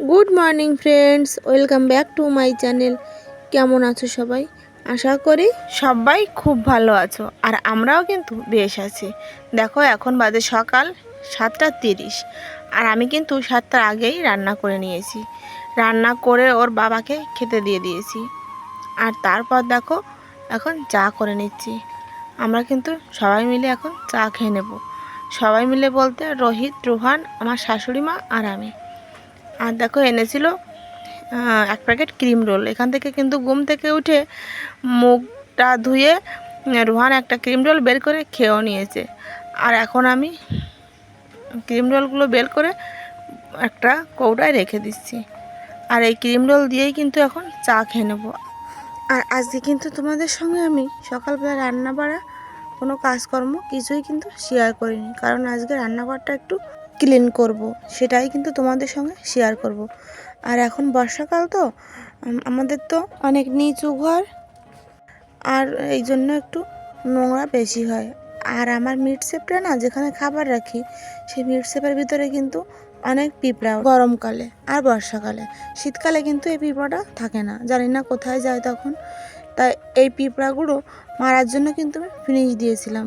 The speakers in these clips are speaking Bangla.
Good morning friends, welcome back to my channel. কেমন আছো সবাই? আশা করি সবাই খুব ভালো আছো, আর আমরাও কিন্তু বেশ আছি। দেখো, এখন বাজে সকাল সাতটা তিরিশ, আর আমি কিন্তু সাতটার আগেই রান্না করে নিয়েছি। রান্না করে ওর বাবাকে খেতে দিয়ে দিয়েছি। আর তারপর দেখো, এখন চা করে নিচ্ছি। আমরা কিন্তু সবাই মিলে এখন চা খেয়ে নেব। সবাই মিলে বলতে রোহিত, রোহান, আমার শাশুড়ি মা আর আমি। আর দেখো এনেছিল এক প্যাকেট ক্রিম রোল। এখান থেকে কিন্তু ঘুম থেকে উঠে মুখটা ধুয়ে রোহান একটা ক্রিম রোল বের করে খেয়েও নিয়েছে। আর এখন আমি ক্রিম রোলগুলো বের করে একটা কৌটায় রেখে দিচ্ছি। আর এই ক্রিম রোল দিয়েই কিন্তু এখন চা খেয়ে নেব। আর আজকে কিন্তু তোমাদের সঙ্গে আমি সকালবেলা রান্না বাড়া কোনো কাজকর্ম কিছুই কিন্তু শেয়ার করিনি। কারণ আজকে রান্নাঘরটা একটু ক্লিন করব। সেটাই কিন্তু তোমাদের সঙ্গে শেয়ার করব। আর এখন বর্ষাকাল তো আমাদের তো অনেক নিচু ঘর, আর এই জন্য একটু নোংরা বেশি হয় আর আমার মিট সেপটা না, যেখানে খাবার রাখি, সেই মিট সেপের ভিতরে কিন্তু অনেক পিঁপড়া গরমকালে আর বর্ষাকালে শীতকালে কিন্তু এই পিঁপড়াটা থাকে না, জানি না কোথায় যায় তখন তাই এই পিঁপড়াগুলো মারার জন্য কিন্তু আমি ফিনিশ দিয়েছিলাম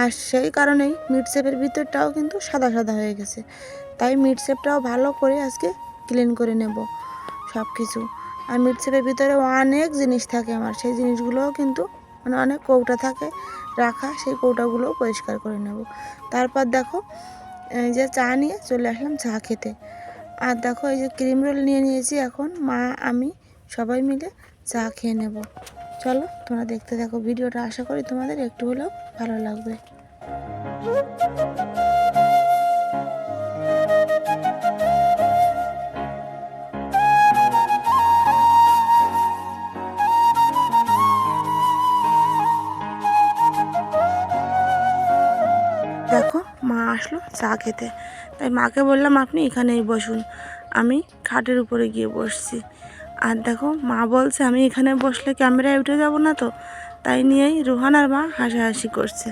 আর সেই কারণেই মিট সেপের ভিতরটাও কিন্তু সাদা সাদা হয়ে গেছে। তাই মিট সেপটাও ভালো করে আজকে ক্লিন করে নেব সব কিছু আর মিট সেপের ভিতরে অনেক জিনিস থাকে আমার, সেই জিনিসগুলোও কিন্তু মানে অনেক কৌটা থাকে, রাখা সেই কৌটাগুলোও পরিষ্কার করে নেব। তারপর দেখো, এই যে চা নিয়ে চলে আসলাম চা খেতে। আর দেখো এই যে ক্রিম রোল নিয়ে নিয়েছি, এখন মা, আমি সবাই মিলে চা খেয়ে নেব। চলো, তোমরা দেখতে থাকো ভিডিওটা। আশা করি তোমাদের একটু হলেও ভালো লাগবে। দেখো, মা আসলো চা খেতে। তাই মাকে বললাম, আপনি এখানেই বসুন। আমি খাটের উপরে গিয়ে বসছি। আর দেখো, মা বলছে, আমি এখানে বসলে ক্যামেরায় উঠে যাব না তো? তাই নিয়েই রুহানার আর মা হাসাহাসি করছে।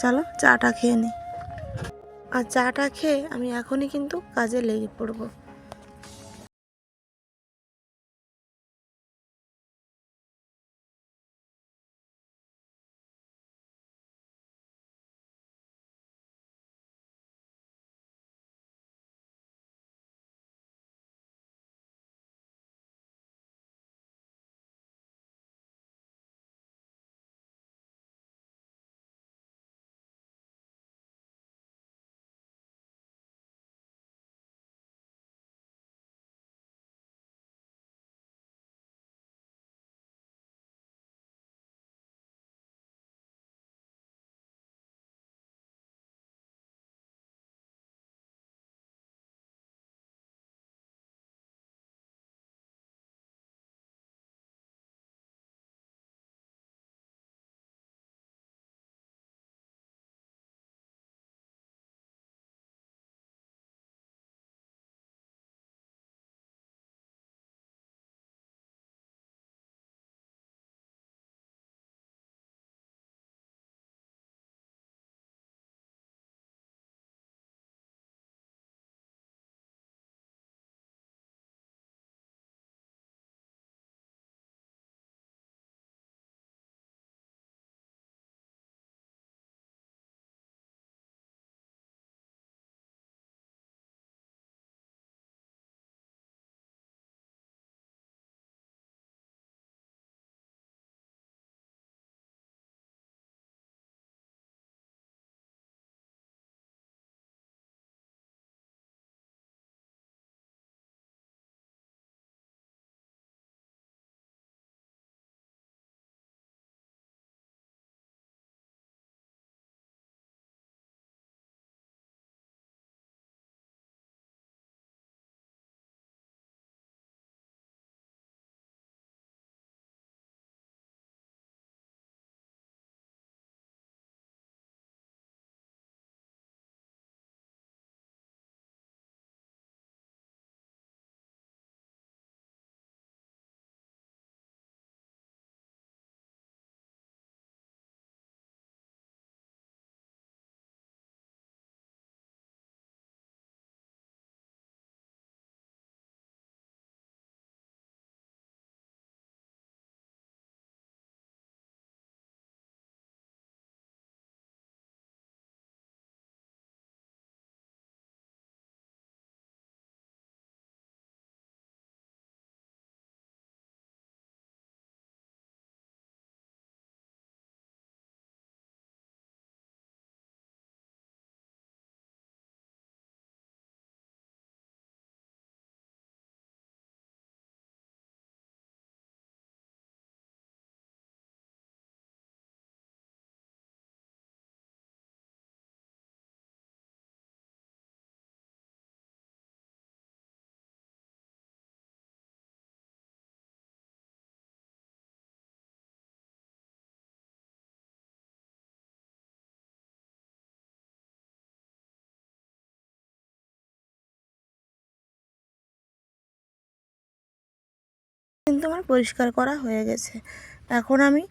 চলো, চাটা খেয়ে নিই আর চাটা খেয়ে আমি এখনই কিন্তু কাজে লেগে পড়ব। কিন্তু আমার পরিষ্কার করা হয়ে গেছে। এখন আমি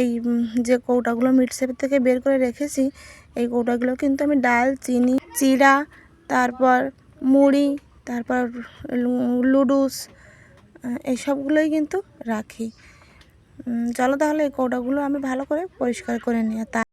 এই যে কৌটাগুলো মিটসেপ থেকে বের করে রেখেছি, এই কৌটাগুলো কিন্তু আমি ডাল, চিনি, চিড়া, তারপর মুড়ি, তারপর লুডুস এই সবগুলোই কিন্তু রাখি। চলো তাহলে এই কৌটাগুলো আমি ভালো করে পরিষ্কার করে নিই। তা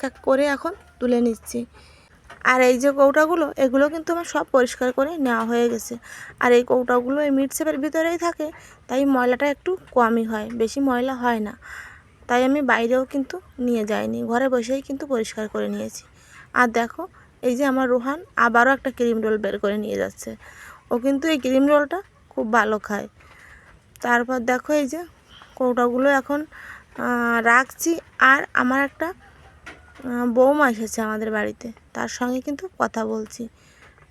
এক এক করে এখন তুলে নিচ্ছি। আর এই যে কৌটাগুলো, এগুলো কিন্তু আমার সব পরিষ্কার করে নেওয়া হয়ে গেছে। আর এই কৌটাগুলো এই মিট শেপের ভিতরেই থাকে, তাই ময়লাটা একটু কমই হয়, বেশি ময়লা হয় না। তাই আমি বাইরেও কিন্তু নিয়ে যাইনি, ঘরে বসেই কিন্তু পরিষ্কার করে নিয়েছি। আর দেখো, এই যে আমার রোহান আবারও একটা ক্রিম রোল বের করে নিয়ে যাচ্ছে। ও কিন্তু এই ক্রিম রোলটা খুব ভালো খায়। তারপর দেখো এই যে কৌটাগুলো এখন রাখছি। আর আমার একটা বৌমা এসেছে আমাদের বাড়িতে। তার সঙ্গে কিন্তু কথা বলছি।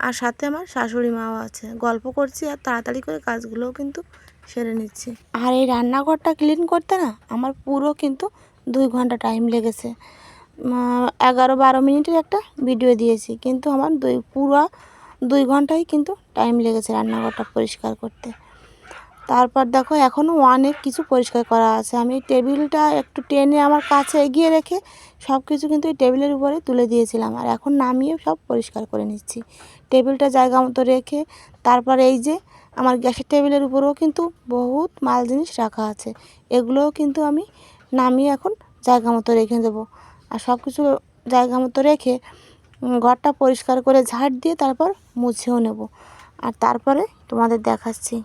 আর সাথে আমার শাশুড়ি মাও আছে। গল্প করছি আর তাড়াতাড়ি করে কাজগুলোও কিন্তু সেরে নিচ্ছি। আর এই রান্নাঘরটা ক্লিন করতে না আমার পুরো কিন্তু দুই ঘণ্টা টাইম লেগেছে। এগারো বারো মিনিটের একটা ভিডিও দিয়েছি। কিন্তু আমার দুই, পুরো দুই ঘন্টাই কিন্তু টাইম লেগেছে রান্নাঘরটা পরিষ্কার করতে। তারপর দেখো এখনও অনেক কিছু পরিষ্কার করা আছে। আমি টেবিলটা একটু টেনে আমার কাছে এগিয়ে রেখে সব কিছু কিন্তু এই টেবিলের উপরে তুলে দিয়েছিলাম। আর এখন নামিয়ে সব পরিষ্কার করে নিচ্ছি। টেবিলটা জায়গা মতো রেখে তারপর এই যে আমার গ্যাসের টেবিলের উপরেও কিন্তু বহুত মাল জিনিস রাখা আছে। এগুলোও কিন্তু আমি নামিয়ে এখন জায়গা মতো রেখে দেবো। আর সব কিছু জায়গা মতো রেখে ঘরটা পরিষ্কার করে ঝাড় দিয়ে তারপর মুছেও নেব। আর তারপরে তোমাদের দেখাচ্ছি।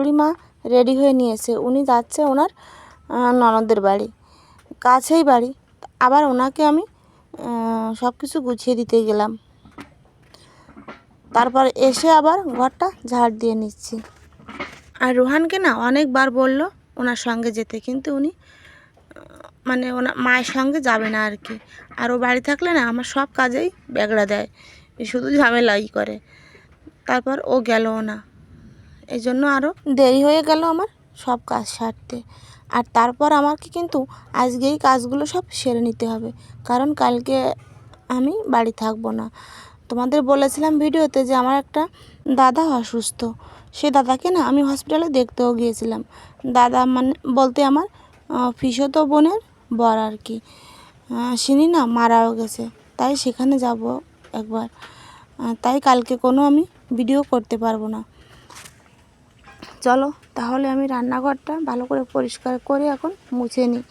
শাশুড়ি মা রেডি হয়ে নিয়েছে। উনি যাচ্ছে ওনার ননদের বাড়ি। কাছেই বাড়ি। আবার ওনাকে আমি সব কিছু গুছিয়ে দিতে গেলাম। তারপর এসে আবার ঘরটা ঝাড় দিয়ে নিচ্ছি। আর রোহানকে না অনেকবার বলল ওনার সঙ্গে যেতে, কিন্তু উনি মানে ওনার মায়ের সঙ্গে যাবে না আর কি। আর ও বাড়ি থাকলে না আমার সব কাজেই ব্যাগড়া দেয়, শুধু ঝামেলাই করে। তারপর ও গেলও না। এই জন্য আরও দেরি হয়ে গেল আমার সব কাজ সারতে। আর তারপর আমাকে কিন্তু আজকেই কাজগুলো সব সেরে নিতে হবে। কারণ কালকে আমি বাড়ি থাকব না। তোমাদের বলেছিলাম ভিডিওতে যে আমার একটা দাদা অসুস্থ। সে দাদাকে না আমি হসপিটালে দেখতেও গিয়েছিলাম। দাদা মানে বলতে আমার ফিসতো বোনের বর আর কি। সিনি না মারাও গেছে। তাই সেখানে যাব একবার। তাই কালকে কোনো আমি ভিডিও করতে পারব না। চলো তাহলে আমি রান্নাঘরটা ভালো করে পরিষ্কার করে এখন মুছে নিই।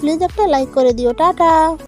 প্লিজ একটা লাইক করে দিও টাটা।